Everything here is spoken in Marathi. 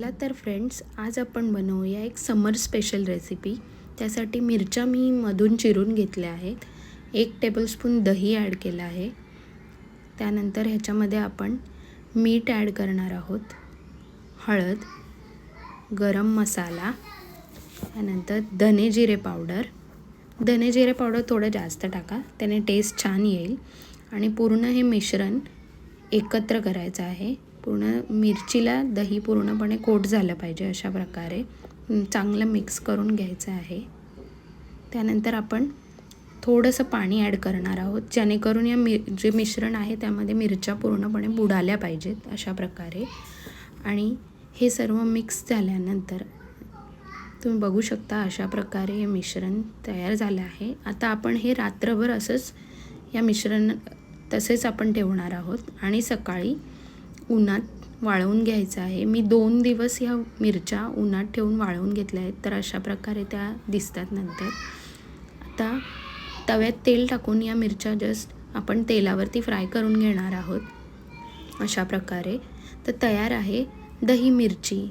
चला तर फ्रेंड्स आज आपण बनवूया एक समर स्पेशल रेसिपी त्यासाठी मिरच्या मी मधून चिरून घेतल्या आहेत. एक टेबलस्पून दही ॲड केलं आहे. त्यानंतर ह्याच्यामध्ये आपण मीठ ॲड करणार आहोत. हळद गरम मसाला त्यानंतर धने जिरे पावडर धने जिरे पावडर थोडं जास्त टाका त्याने टेस्ट छान येईल. आणि पूर्ण हे मिश्रण एकत्र करायचं आहे. पूर्ण मिरचीला दही पूर्णपणे कोट झालं पाहिजे अशा प्रकारे. चांगलं मिक्स करून घ्यायचं आहे. त्यानंतर आपण थोडंसं पाणी ॲड करणार आहोत जेणेकरून या मि जे मिश्रण आहे त्यामध्ये मिरच्या पूर्णपणे बुडाल्या पाहिजेत अशा प्रकारे. आणि हे सर्व मिक्स झाल्यानंतर तुम्ही बघू शकता अशा प्रकारे हे मिश्रण तयार झालं आहे. आता आपण हे रात्रभर असंच या मिश्रण तसेच आपण ठेवणार आहोत आणि सकाळी उन्हात वाळवून घ्यायचं आहे. मी दोन दिवस ह्या मिरच्या उन्हात ठेवून वाळवून घेतल्या आहेत. तर अशा प्रकारे त्या दिसतात नंतर. आता तव्यात तेल टाकून या मिरच्या जस्ट आपण तेलावरती फ्राय करून घेणार आहोत. अशा प्रकारे. तर तयार आहे दही मिरची.